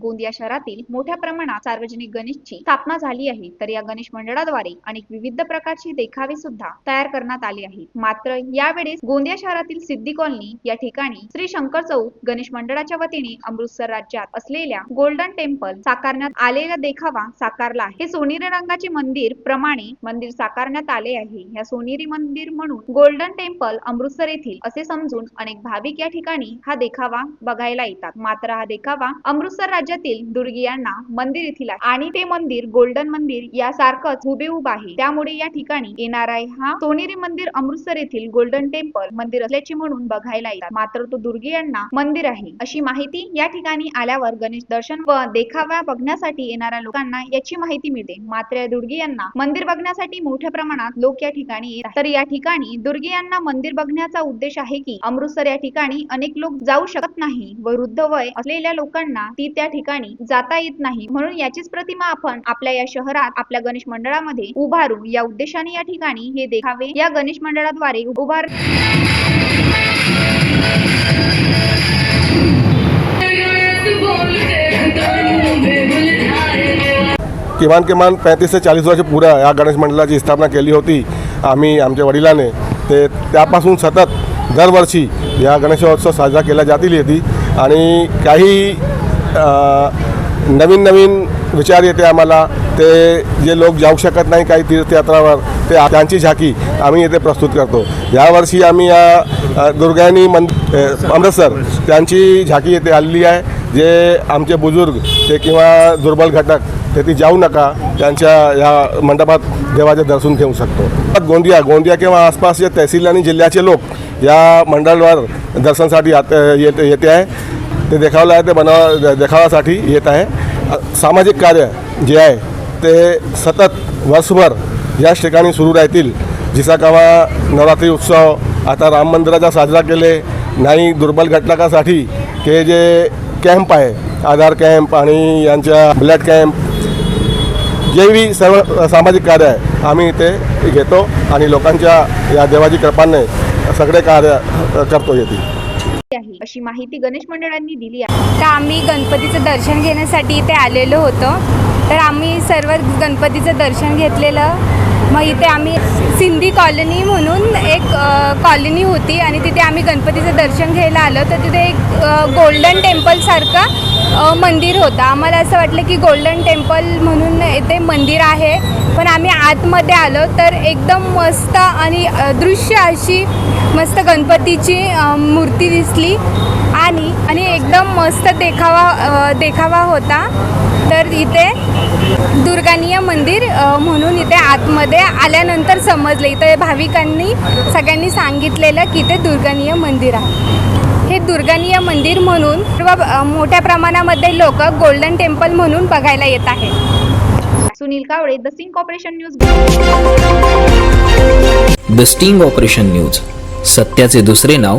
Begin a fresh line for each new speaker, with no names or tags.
गोंदिया शहरातील मोठ्या प्रमाणात सार्वजनिक गणेशची स्थापना झाली आहे. तर या गणेश मंडळाद्वारे अनेक विविध प्रकारची देखावे सुद्धा तयार करण्यात आले आहेत. मात्र यावेळेस गोंदिया शहरातील सिद्धी कॉलनी या ठिकाणी श्री शंकर चौक गणेश मंडळाच्या वतीने अमृतसर राज्यात असलेल्या गोल्डन टेम्पल साकारण्यात आलेला देखावा साकारला आहे. हे सोनेरी रंगाचे मंदिर प्रमाणे मंदिर साकारण्यात आले आहे. या सोनेरी मंदिर म्हणून गोल्डन टेम्पल अमृतसर येथील असे समजून अनेक भाविक या ठिकाणी हा देखावा बघायला येतात. मात्र हा देखावा अमृतसर राज्य राज्यातील दुर्गियांना मंदिर येथील आहे आणि ते मंदिर गोल्डन मंदिर यासारखंच हुबेहूब आहे. त्यामुळे या ठिकाणी येणारा हा सोनेरी मंदिर अमृतसर येथील गोल्डन टेम्पल मंदिर असल्याचे म्हणून बघायला येतात. मात्र तो दुर्गियांना मंदिर आहे. अशी माहिती या ठिकाणी आल्यावर गणेश दर्शन व देखावा बघण्यासाठी येणाऱ्या लोकांना याची माहिती मिळते. मात्र या दुर्गियांना मंदिर बघण्यासाठी मोठ्या प्रमाणात लोक या ठिकाणी येत तर या ठिकाणी दुर्गियांना मंदिर बघण्याचा उद्देश आहे की अमृतसर या ठिकाणी अनेक लोक जाऊ शकत नाही व वृद्ध वय असलेल्या लोकांना ती त्या ठिकाणी ठिकाणी जाता येत नाही. म्हणून याचीच प्रतिमा आपण आपल्या या शहरात आपल्या गणेश मंडळामध्ये उभारू. या उद्देशाने या ठिकाणी हे देखावे. या गणेश मंडळाद्वारे उभार
किमान किमान पैंतीस ते चाळीस वर्ष पुऱ्या या गणेश मंडळाची स्थापना केली होती. आम्ही आमच्या वडिलांनी ते त्यापासून सतत दरवर्षी या गणेशोत्सव साजरा केला जातील येते आणि काही नवीन नवीन विचार येते आम्हाला. ते जे लोक जाऊ शकत नाही काही तीर्थयात्रावर ते त्यांची झाकी आम्ही येथे प्रस्तुत करतो. यावर्षी आम्ही या अ, दुर्गानी अमृतसर त्यांची झाकी येथे आलेली आहे. जे आमचे बुजुर्ग ते किंवा दुर्बल घटक ते ती जाऊ नका. त्यांच्या या मंडपात देवाचे दर्शन घेऊ शकतो. गोंदिया गोंदिया किंवा आसपासचे तहसील आणि जिल्ह्याचे लोक या मंडळावर दर्शनासाठी येते येते आहे. ते देखावलं आहे ते बनवा देखावासाठी येत आहे. सामाजिक कार्य जे आहे ते सतत वर्षभर याच ठिकाणी सुरू राहतील. जिसा कवा नवरात्री उत्सव आता राम मंदिराचा साजरा केले नाही दुर्बल घटकासाठी ते जे कॅम्प आहे आधार कॅम्प आणि यांच्या ब्लड कॅम्प जेही सर्व सामाजिक कार्य आहे आम्ही ते घेतो आणि लोकांच्या या देवाची कृपाने सगळे कार्य करतो
येतील. अशी माहिती गणेश मंडळांनी दिली आहे.
तर आम्ही गणपतीचं दर्शन घेण्यासाठी इथे आलेलो होतो. तर आम्ही सर्व गणपतीचं दर्शन घेतलेलं. मग इथे आम्ही सिंधी कॉलनी म्हणून एक कॉलनी होती आणि तिथे आम्ही गणपतीचं दर्शन घ्यायला आलो. तर तिथे एक गोल्डन टेम्पलसारखं मंदिर होतं. आम्हाला असं वाटलं की गोल्डन टेम्पल म्हणून येथे मंदिर आहे. पण आम्ही आतमध्ये आलो तर एकदम मस्त आणि दृश्य अशी मस्त गणपतीची मूर्ती दिसली. आणि आणि एकदम मस्त देखावा देखावा होता. तर इथे दुर्गानीय मंदिर म्हणून इथे आतमध्ये आल्यानंतर समजलं. इथे भाविकांनी सगळ्यांनी सांगितलेलं की ते दुर्गानीय मंदिर आहे. हे दुर्गानीय मंदिर म्हणून सर्व मोठ्या प्रमाणामध्ये लोक गोल्डन टेम्पल म्हणून बघायला येत आहे
Sunil Kawale the sting operation news.
The sting operation news. सत्याचे दुसरे नाव